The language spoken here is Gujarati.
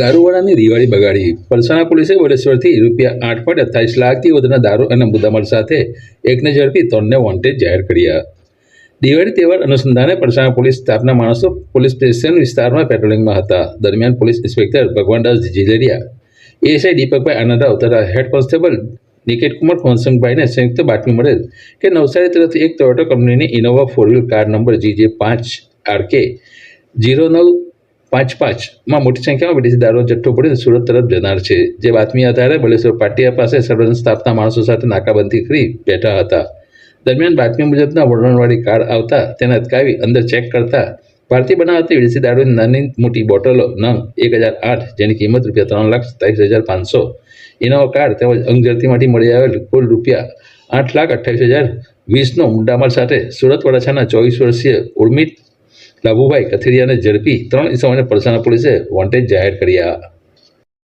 દારૂવાળાની દિવાળી બગાડી. પલસાણા પોલીસે વડેશ્વરથી રૂપિયા આઠ પોઈન્ટ અઠ્યાવીસ લાખથી વધુના દારૂ અને મુદ્દામાલ સાથે એકને ઝડપી, ત્રણને વોન્ટેડ જાહેર કર્યા. દિવાળી તહેવાર અનુસંધાને પલસાણા પોલીસ સ્ટાફના માણસો પોલીસ સ્ટેશન વિસ્તારમાં પેટ્રોલિંગમાં હતા. દરમિયાન police inspector Bhagwandas Jijeriya ASI Deepakbhai Anandrao તથા હેડ કોન્સ્ટેબલ નિકેટ કુમાર ફોનસંગભાઈને સંયુક્ત બાતમી મળેલ કે નવસારી તરફથી એક ટોયોટો કંપનીની Innova four wheel car number GJ પાંચ આરકે જીરો નવ પાંચ પાંચમાં મોટી સંખ્યામાં વિદેશી દારૂ જથ્થો પડીને સુરત તરફ જનાર છે. જે બાતમી આધારે બલેશ્વર પાટિયા પાસે સર્વેલન્સ સ્થાપના માણસો સાથે નાકાબંધી કરી બેઠા હતા. દરમિયાન બાતમી મુજબના વર્ણનવાળી કાર આવતા તેને અટકાવી અંદર ચેક કરતા ભારતીય બનાવતી વિદેશી દારૂની નાની મોટી બોટલો નંગ એક હજાર આઠ જેની કિંમત રૂપિયા ત્રણ લાખ સત્તાવીસ હજાર પાંચસો. ઇનોવા કાર તેમજ અંગઝરતીમાંથી મળી આવેલ કુલ રૂપિયા આઠ લાખ અઠ્ઠાવીસ હજાર વીસનો મુદ્દામાલ સાથે સુરત વડાછાના ચોવીસ વર્ષીય ઉર્મિત લાભુભાઈ કથિરિયાને ઝડપી ત્રણ ઇસમોને પલસાણા પોલીસે વોન્ટેજ જાહેર કર્યા.